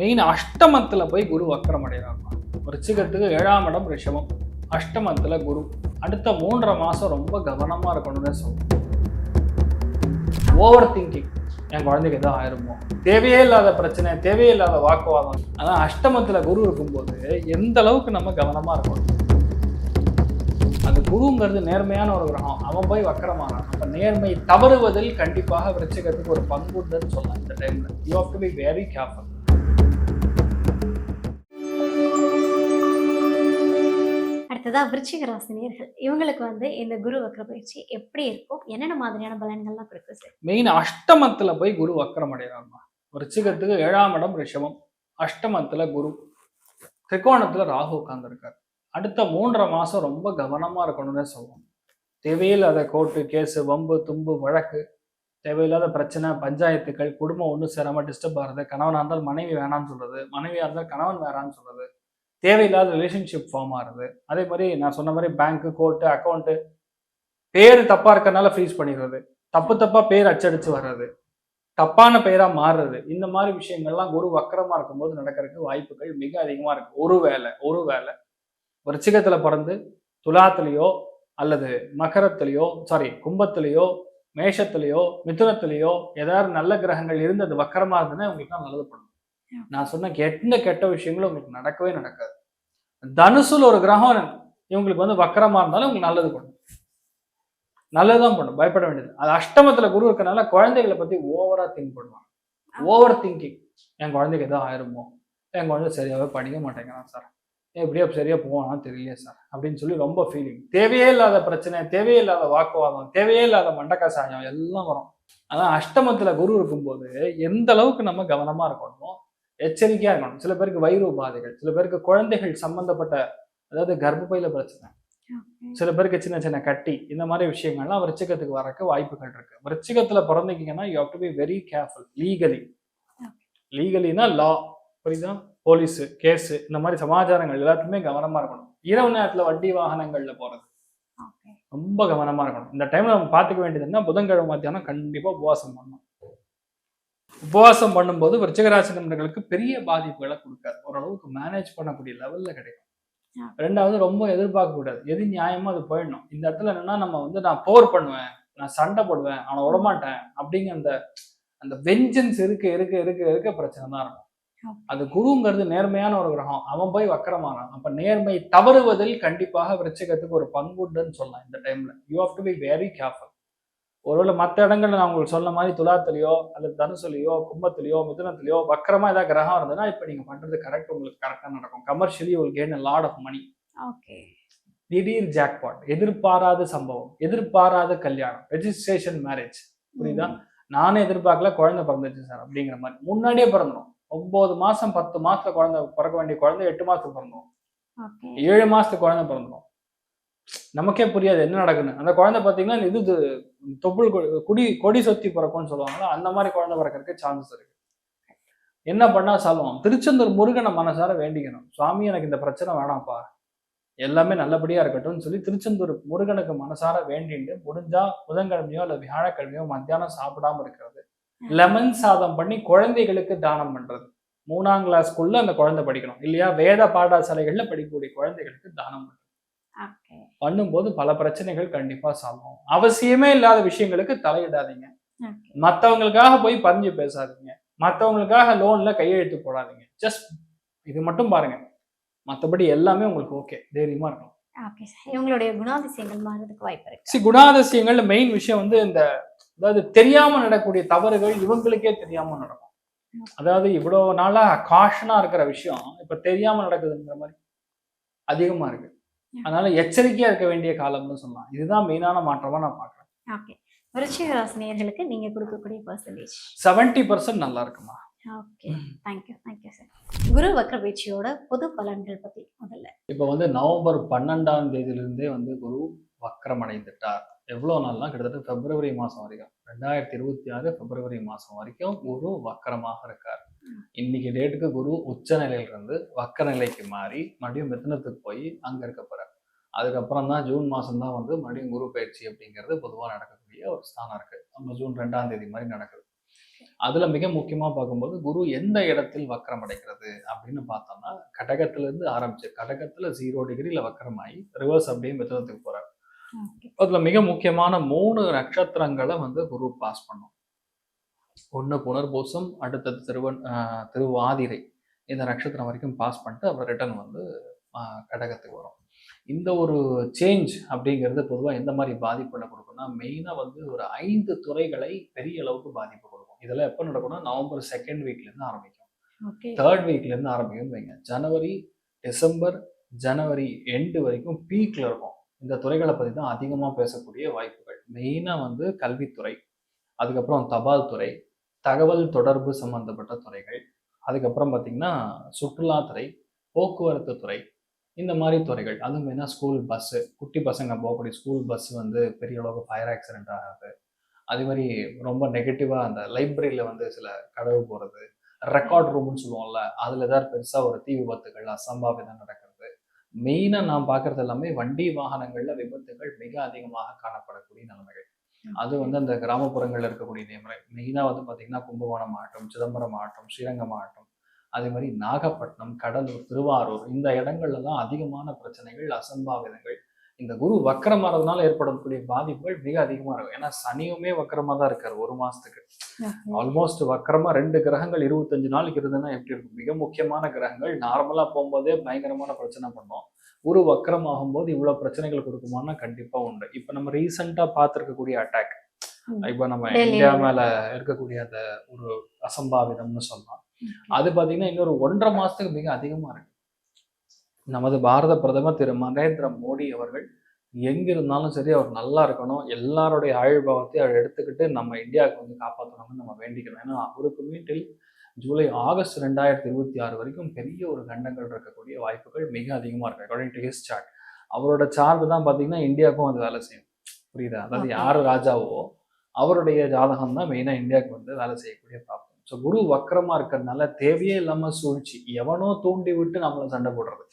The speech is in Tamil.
மெயின் அஷ்டமத்தில் போய் குரு வக்கரம் அடைகிறாருமா ரிச்சிகத்துக்கு ஏழாம் இடம் ரிஷபம். அஷ்டமத்தில் குரு. அடுத்த மூன்றரை மாதம் ரொம்ப கவனமாக இருக்கணும்னு சொல்லுவோம் ஓவர் திங்கிங் என் குழந்தைக்கு எதாவது ஆயிருமோ? தேவையே இல்லாத பிரச்சனை தேவையே இல்லாத வாக்குவாதம். ஆனால் அஷ்டமத்தில் குரு இருக்கும்போது எந்த அளவுக்கு நம்ம கவனமாக இருக்கணும்? அந்த குருங்கிறது நேர்மையான ஒரு கிரகம். அவன் போய் வக்கரமானான். அப்போ நேர்மை தவறுவதில் கண்டிப்பாக விருச்சிகத்துக்கு ஒரு பங்குண்டுன்னு சொல்லலாம் இந்த டைமில் you have to be very careful அடுத்ததா விருச்சிக ராசினியர்கள் இவங்களுக்கு வந்து இந்த குரு வக்கர பயிற்சி எப்படி இருக்கும்? என்னென்ன மாதிரியான பலன்கள்லாம் கொடுக்கும் சார்? மெயின் அஷ்டமத்துல போய் குரு வக்கரம் அடைகிறாங்க விருச்சிகத்துக்கு ஏழாம் இடம் ரிஷபம். அஷ்டமத்துல குரு. திரிகோணத்துல ராகு உட்கார்ந்துருக்காரு. அடுத்த மூன்றரை மாசம் ரொம்ப கவனமா இருக்கணும்னு சொல்லுவோம். தேவையில்லாத கோர்ட்டு கேஸு வம்பு தும்பு வழக்கு. தேவையில்லாத பிரச்சனை பஞ்சாயத்துக்கள் குடும்பம் ஒன்றும் சேராம டிஸ்டர்ப் ஆகிறது. கணவனாக இருந்தால் மனைவி வேணாம்னு சொல்றது. மனைவியாக இருந்தால் கணவன் வேணாம்னு சொல்றது. தேவையில்லாத ரிலேஷன்ஷிப் ஃபார்ம் ஆகுது அதே மாதிரி நான் சொன்ன மாதிரி பேங்க்கு கோர்ட்டு அக்கௌண்ட்டு பேர் தப்பாக இருக்கறனால ஃப்ரீஸ் பண்ணிடுறது. தப்பு தப்பாக பேர் அச்சடிச்சு வர்றது. தப்பான பெயராக மாறுறது. இந்த மாதிரி விஷயங்கள்லாம் குரு வக்கரமாக இருக்கும்போது நடக்கிறதுக்கு வாய்ப்புகள் மிக அதிகமாக இருக்கு. ஒரு வேலை ஒரு வேலை விருச்சிகத்தில் பிறந்து துலாத்துலேயோ அல்லது மகரத்துலேயோ சாரி கும்பத்துலேயோ மேஷத்துலேயோ மிதுனத்துலேயோ ஏதாவது நல்ல கிரகங்கள் இருந்து அது வக்கரமாக இருந்ததுன்னா உங்களுக்கு தான் நல்லது பண்ணும் நான் சொன்ன கெட்ட கெட்ட விஷயங்களும் உங்களுக்கு நடக்கவே நடக்காது. தனுசுல ஒரு கிரகம் இவங்களுக்கு வந்து வக்கரமா இருந்தாலும் உங்களுக்கு நல்லது பண்ணும். நல்லதுதான் பண்ணும். பயப்பட வேண்டியது. அது அஷ்டமத்துல குரு இருக்கனால குழந்தைகளை பத்தி ஓவரா திங்க் பண்ணுவாங்க. ஓவர் திங்கிங் என் குழந்தைக்கு எதாவது ஆயிருமோ? என் குழந்தை சரியாவே படிக்க மாட்டேங்கிறான் சார் எப்படியோ சரியா போவானா தெரியலையே சார் அப்படின்னு சொல்லி ரொம்ப ஃபீலிங் தேவையே இல்லாத பிரச்சனை தேவையே இல்லாத வாக்குவாதம் தேவையே இல்லாத மண்டக்க சாயம் எல்லாம் வரும். அதான் அஷ்டமத்துல குரு இருக்கும்போது எந்த அளவுக்கு நம்ம கவனமா இருக்கணுமோ எச்சரிக்கையா இருக்கணும். சில பேருக்கு வயிறு உபாதைகள் சில பேருக்கு குழந்தைகள் சம்பந்தப்பட்ட அதாவது கர்ப்பப்பையில பிரச்சனை. சில பேருக்கு சின்ன சின்ன கட்டி இந்த மாதிரி விஷயங்கள்லாம் விருச்சிகத்துக்கு வரக்கு வாய்ப்புகள் இருக்கு. விருச்சிகத்துல பிறந்தீங்கன்னா you have to be very careful legally லீகலினா law புரியுதா? போலீஸ் கேஸ் இந்த மாதிரி சமாச்சாரங்கள் எல்லாத்துலயுமே கவனமா இருக்கணும். இரவு நேரத்துல வண்டி வாகனங்கள்ல போறது. ரொம்ப கவனமா இருக்கணும். இந்த டைம்ல நம்ம பாத்துக்க வேண்டியது என்ன? புதன்கிழமை மத்தியானம் கண்டிப்பா உபவாசம் பண்ணணும். உபவாசம் பண்ணும்போது விருச்சிகராசி நண்பர்களுக்கு பெரிய பாதிப்புகளை கொடுக்காது. ஓரளவுக்கு மேனேஜ் பண்ணக்கூடிய லெவல்ல கிடைக்கும். ரெண்டாவது ரொம்ப எதிர்பார்க்க கூடாது. எது நியாயமோ அது போயிடணும். இந்த இடத்துல என்னன்னா நம்ம வந்து நான் போர் பண்ணுவேன் நான் சண்டை போடுவேன் அவனை விடமாட்டேன் அப்படிங்கிற அந்த அந்த வெஞ்சன்ஸ் இருக்க இருக்க இருக்க இருக்க பிரச்சனை தான் இருக்கும். அது குருங்கிறது நேர்மையான ஒரு கிரகம். அவன் போய் வக்கரமானான் அப்ப நேர்மை தவறுவதில் கண்டிப்பாக விருச்சிகத்துக்கு ஒரு பங்குண்டுன்னு சொல்லலாம் இந்த டைம்ல you have to be very careful ஒருவேளை மற்ற இடங்கள்ல நான் உங்களுக்கு சொன்ன மாதிரி துலாத்துலயோ அல்லது தனுசுலையோ கும்பத்திலையோ மிதுனத்திலையோ வக்கரமா ஏதாவது கிரகம் இருந்ததுன்னா இப்ப நீங்க பண்றது கரெக்ட் உங்களுக்கு கரெக்டா நடக்கும். கமர்ஷியலி ஒரு gain lot of money okay திடீர் ஜாக்பாட் எதிர்பாராத சம்பவம் எதிர்பாராத கல்யாணம் ரெஜிஸ்ட்ரேஷன் மேரேஜ் புரியுதா? நானே எதிர்பார்க்கல குழந்தை பிறந்துச்சு சார் அப்படிங்கிற மாதிரி. முன்னாடியே பிறந்துடும் ஒன்பது மாசம் பத்து மாசத்துல குழந்தை பிறக்க வேண்டிய குழந்தை எட்டு மாசத்துக்கு பிறந்துடும் ஓகே ஏழு மாசத்துக்கு குழந்தை பிறந்துடும் நமக்கே புரியாது என்ன நடக்குன்னு. அந்த குழந்தை பார்த்தீங்கன்னா இது தொப்புள் குடி கொடி சொத்தி பிறக்கும்னு சொல்லுவாங்களா அந்த மாதிரி குழந்தை பிறக்கிறதுக்கு சான்சஸ் இருக்கு. என்ன பண்ணா சொல்லுவோம் திருச்செந்தூர் முருகனை மனசார வேண்டிக்கணும். சுவாமி எனக்கு இந்த பிரச்சனை வேணாம்ப்பா. எல்லாமே நல்லபடியா இருக்கட்டும்னு சொல்லி திருச்செந்தூர் முருகனுக்கு மனசார வேண்டிட்டு முடிஞ்சா புதன்கிழமையோ அல்லது வியாழக்கிழமையோ மத்தியானம் சாப்பிடாம இருக்கிறது. லெமன் சாதம் பண்ணி குழந்தைகளுக்கு தானம் பண்றது. மூணாம் கிளாஸ்க்குள்ள அந்த குழந்தை படிக்கணும். இல்லையா? வேத பாடசாலைகள்ல படிக்கக்கூடிய குழந்தைகளுக்கு தானம் பண்றது. பண்ணும்போது பல பிரச்சனைகள் கண்டிப்பா சால்வ் அவசியமே இல்லாத விஷயங்களுக்கு தலையிடாதீங்க. ஓகே மத்தவங்களுக்காக போய் பறிஞ்சு பேசாதீங்க. மத்தவங்களுக்காக லோன்ல கையெழுத்து போடாதீங்க. ஜஸ்ட் இது மட்டும் பாருங்க. மத்தபடி எல்லாமே உங்களுக்கு ஓகே தைரியமா இருக்கும் ஓகே சார் இவங்களுடைய குணாதிசயங்கள் மாறுறதுக்கு வாய்ப்பு இருக்கு? சி குணாதிசயங்கள்ல மெயின் விஷயம் வந்து இந்த அதாவது தெரியாம நடக்கக்கூடிய தவறுகள் இவங்களுக்கே தெரியாம நடக்கும். அதாவது இவ்வளவு நாளா காஷனா இருக்கிற விஷயம் இப்ப தெரியாம நடக்குதுங்கிற மாதிரி அதிகமா இருக்கு. அதனால எச்சரிக்கையா இருக்க வேண்டிய காலம்னு சொல்லலாம். இதுதான் மெயினான மாற்றமா நான் பாக்குறேன் ஓகே விருச்சிக ராசினியர்களுக்கு நீங்க கொடுக்கக்கூடிய பர்சன்டேஜ் செவன்டி பர்சன்ட் நல்லா இருக்குமா? Okay thank you thank you sir குரு வக்ர பயிற்சியோட பொது பலன்கள் பத்தி முதல்ல. இப்போ வந்து நவம்பர் பன்னெண்டாம் தேதியிலிருந்தே வந்து குரு வக்கரம் அடைந்துட்டார் எவ்வளோ நாள்னா கிட்டத்தட்ட பிப்ரவரி மாதம் வரைக்கும். ரெண்டாயிரத்தி இருபத்தி ஆறு பிப்ரவரி மாதம் வரைக்கும் குரு வக்கரமாக இருக்கார். இன்னைக்கு டேட்டுக்கு குரு உச்ச நிலையிலிருந்து வக்கர நிலைக்கு மாறி மறுபடியும் மிதனத்துக்கு போய் அங்கே இருக்க போகிறார் அதுக்கப்புறம் தான் ஜூன் மாதம் தான் வந்து மறுபடியும் குரு பயிற்சி அப்படிங்கிறது பொதுவாக நடக்கக்கூடிய ஒரு ஸ்தானம் இருக்கு. நம்ம ஜூன் ரெண்டாம் தேதி மாதிரி நடக்குது. அதுல மிக முக்கியமா பார்க்கும்போது குரு எந்த இடத்தில் வக்கரம் அடைகிறது அப்படின்னு பார்த்தோம்னா கடகத்திலேருந்து ஆரம்பிச்சு கடகத்தில் ஜீரோ டிகிரியில் வக்கரமாகி ரிவர்ஸ் அப்படியே மிதனத்துக்கு போறாரு. அதுல மிக முக்கியமான மூணு நட்சத்திரங்களை வந்து குரு பாஸ் பண்ணும் ஒண்ணு புனர்பூசம் அடுத்தது திருவன் திருவாதிரை. இந்த நட்சத்திரம் வரைக்கும் பாஸ் பண்ணிட்டு அப்புறம் ரிட்டர்ன் வந்து கடகத்துக்கு வரும். இந்த ஒரு சேஞ்ச் அப்படிங்கிறது பொதுவாக எந்த மாதிரி பாதிப்புகளை கொடுக்கும்னா மெயினாக வந்து ஒரு ஐந்து துறைகளை பெரிய அளவுக்கு பாதிப்பு கொடுக்கும். இதெல்லாம் எப்போ நடக்கும்னா நவம்பர் செகண்ட் வீக்லேருந்து ஆரம்பிக்கும். தேர்ட் வீக்லேருந்து ஆரம்பிக்கும்னு வைங்க. ஜனவரி டிசம்பர் ஜனவரி எண்டு வரைக்கும் பீக்ல இருக்கும். இந்த துறைகளை பற்றி தான் அதிகமாக பேசக்கூடிய வாய்ப்புகள். மெயினாக வந்து கல்வித்துறை அதுக்கப்புறம் தபால் துறை தகவல் தொடர்பு சம்பந்தப்பட்ட துறைகள் அதுக்கப்புறம் பார்த்தீங்கன்னா சுற்றுலாத்துறை போக்குவரத்து துறை இந்த மாதிரி துறைகள். அதுவும் மெயினாக ஸ்கூல் பஸ்ஸு குட்டி பசங்க போகக்கூடிய ஸ்கூல் பஸ் வந்து பெரிய அளவுக்கு ஃபயர் ஆக்சிடென்ட் ஆகுது. அதே மாதிரி ரொம்ப நெகட்டிவாக அந்த லைப்ரரியில் வந்து சில கடவு போகிறது ரெக்கார்ட் ரூம்னு சொல்லுவோம்ல அதில் ஏதாவது பெருசாக ஒரு தீ விபத்துகள் அசம்பாவிதம் நடக்கிறது மெயினாக நான் பார்க்குறது எல்லாமே வண்டி வாகனங்களில் விபத்துகள் மிக அதிகமாக காணப்படக்கூடிய நிலைமைகள். அது வந்து அந்த கிராமப்புறங்களில் இருக்கக்கூடிய நிலைமை மெயினாக வந்து பார்த்தீங்கன்னா கும்பகோணம் மாவட்டம் சிதம்பரம் மாவட்டம் ஸ்ரீரங்கம் மாவட்டம் அதே மாதிரி நாகப்பட்டினம் கடலூர் திருவாரூர் இந்த இடங்கள்ல தான் அதிகமான பிரச்சனைகள் அசம்பாவிதங்கள் இந்த குரு வக்கரமாறதுனால ஏற்படக்கூடிய பாதிப்புகள் மிக அதிகமா இருக்கும். ஏன்னா சனியுமே வக்கரமா தான் இருக்காரு ஒரு மாசத்துக்கு. ஆல்மோஸ்ட் வக்கரமா ரெண்டு கிரகங்கள் இருபத்தஞ்சு நாளைக்கு இருந்ததுன்னா எப்படி இருக்கும்? மிக முக்கியமான கிரகங்கள். நார்மலா போகும்போதே பயங்கரமான பிரச்சனை பண்ணும். குரு வக்கரம் ஆகும்போது இவ்வளவு பிரச்சனைகள் கொடுக்குமான்னா கண்டிப்பா உண்டு. இப்ப நம்ம ரீசெண்டா பார்த்திருக்கக்கூடிய அட்டாக். இப்ப நம்ம. இந்தியா மேல இருக்கக்கூடிய அந்த ஒரு அசம்பாவிதம்னு சொல்லலாம். அது பாத்தீங்கன்னா இன்னொரு ஒன்றரை மாசத்துக்கு மிக அதிகமா இருக்கு. நமது பாரத பிரதமர் திரு நரேந்திர மோடி அவர்கள் எங்க இருந்தாலும் சரி அவர் நல்லா இருக்கணும். எல்லாருடைய ஆயுள்பாவத்தையும் அவர் எடுத்துக்கிட்டு நம்ம இந்தியாவுக்கு வந்து காப்பாற்றணும்னு நம்ம வேண்டிக்கணும் ஏன்னா அவருக்குமே டில் ஜூலை ஆகஸ்ட் ரெண்டாயிரத்தி இருபத்தி ஆறு வரைக்கும் பெரிய ஒரு கண்டங்கள் இருக்கக்கூடிய வாய்ப்புகள் மிக அதிகமா இருக்கு அக்கார்டிங் டு ஹிஸ் சார்ட் அவரோட சார்ட் தான் பாத்தீங்கன்னா இந்தியாவுக்கும் அது வேலை செய்யும். புரியுதா? அதாவது. யார் ராஜாவோ அவருடைய ஜாதகம் தான் மெயினா இந்தியாவுக்கு வந்து வேலை செய்யக்கூடிய ப்ராப்ளம் ஸோ குரு வக்கரமாக இருக்கிறதுனால தேவையே இல்லாம சூழ்ச்சி. எவனோ தூண்டி விட்டு நம்மள சண்டை போடுறது.